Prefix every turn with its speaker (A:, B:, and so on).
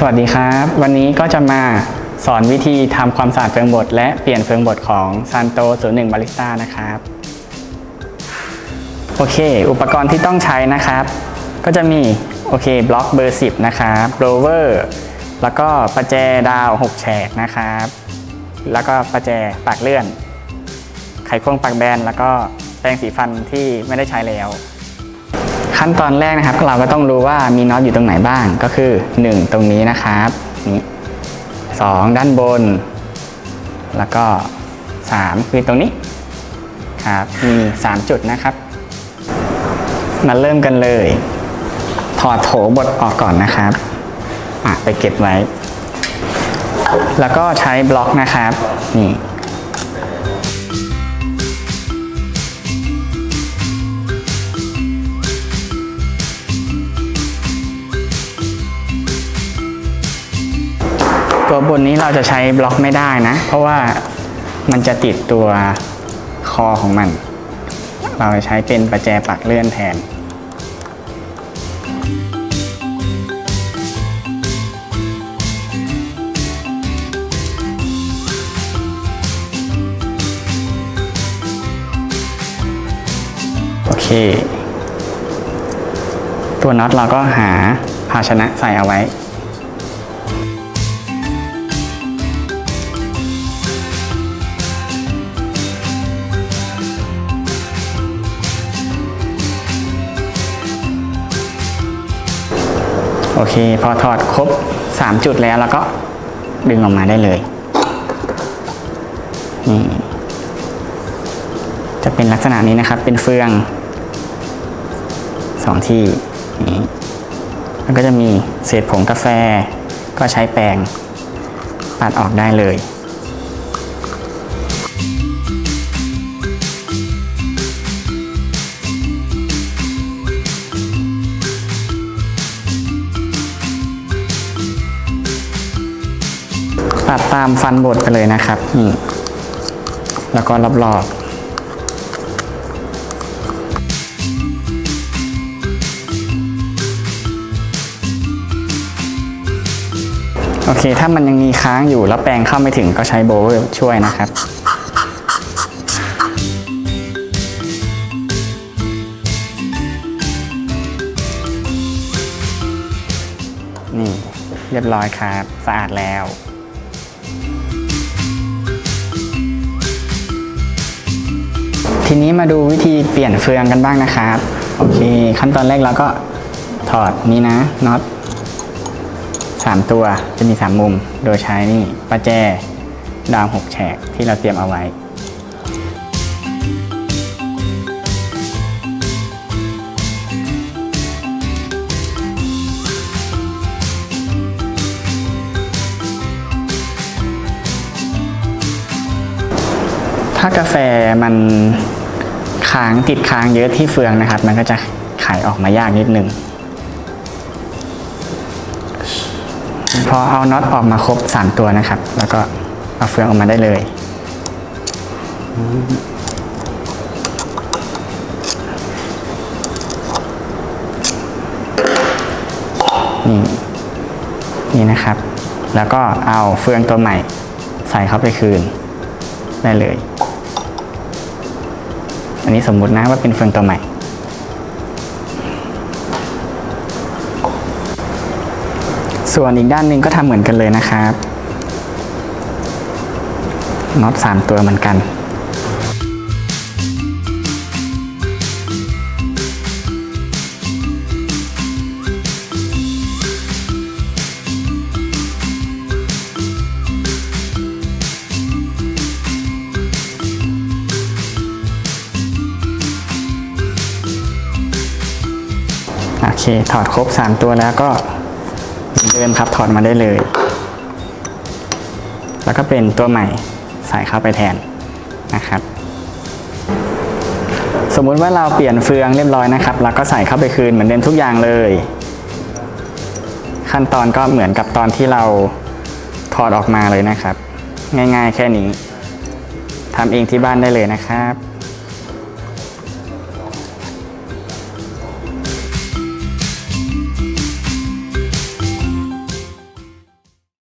A: สวัสดีครับ วันนี้ก็จะมาสอนวิธีทำความสะอาดเฟืองบดและเปลี่ยนเฟืองบดของ Santo 01 Barista นะครับ โอเค อุปกรณ์ที่ต้องใช้นะครับ ก็จะมีโอเคบล็อกเบอร์ 10 นะครับโรเวอร์แล้วก็ประแจดาว 6 แฉกนะครับ แล้วก็ประแจปากเลื่อน ไขควงปากแบนแล้วก็แปรงสีฟันที่ไม่ได้ใช้แล้ว ขั้นตอนแรกนะครับเราก็ต้องรู้ว่ามีน็อตอยู่ตรงไหนบ้างก็คือ 1 ตรงนี้นะครับนี่สองด้านบน แล้วก็ 3 คือตรงนี้ครับมี3จุดนะครับ มาเริ่มกันเลย ถอดโถบดออกก่อนนะครับไปเก็บไว้ แล้วก็ใช้บล็อกนะครับนี่ ตัวบนนี้เราจะใช้บล็อกไม่ได้นะ เพราะว่ามันจะติดตัวคอของมัน เราจะใช้เป็นประแจปักเลื่อนแทน โอเค ตัวน็อตเราก็หาภาชนะใส่เอาไว้ โอเค พอถอดครบ 3 จุดแล้วแล้วก็ดึงออกมาได้เลยนี่จะเป็นลักษณะนี้นะครับ เป็นเฟืองสองที่นี้แล้วก็จะมีเศษผงกาแฟ ก็ใช้แปรงปัดออกได้เลย ตัดตามฟันบดไปเลยนะครับนี่แล้วก็รอบๆโอเค ถ้ามันยังมีค้างอยู่แล้วแปรงเข้าไม่ถึงก็ใช้โบว์เวอร์ช่วยนะครับ นี่ เรียบร้อยครับ สะอาดแล้ว ทีนี้มาดูวิธีเปลี่ยนเฟืองกันบ้างนะครับ โอเค ขั้นตอนแรกเราก็ถอดนี้นะน็อตสามตัวจะมีสามมุม โดยใช้นี่ประแจดาวหกแฉกที่เราเตรียมเอาไว้ ถ้ากาแฟมัน ค้างติดค้างเยอะที่เฟืองนะครับ มันก็จะไขออกมายากนิดนึงพอเอาน็อตออกมาครบ 3 ตัวนะครับ แล้วก็เอาเฟืองออกมาได้เลย นี่นี่นะครับ แล้วก็เอาเฟืองตัวใหม่ ใส่เข้าไปคืน ได้เลย อันนี้สมมุตินะว่าเป็นเฟืองตัวใหม่ ส่วนอีกด้านหนึ่งก็ทำเหมือนกันเลยนะครับน็อตสามตัวเหมือนกัน โอเค ถอดครบ 3 ตัวแล้วก็เหมือนเดิมครับถอดมาได้เลย แล้วก็เป็นตัวใหม่ใส่เข้าไปแทนนะครับ สมมุติว่าเราเปลี่ยนเฟืองเรียบร้อยนะครับแล้วก็ใส่เข้าไปคืนเหมือนเดิมทุกอย่างเลย ขั้นตอนก็เหมือนกับตอนที่เราถอดออกมาเลยนะครับ ง่ายๆแค่นี้ทำเองที่บ้านได้เลยนะครับ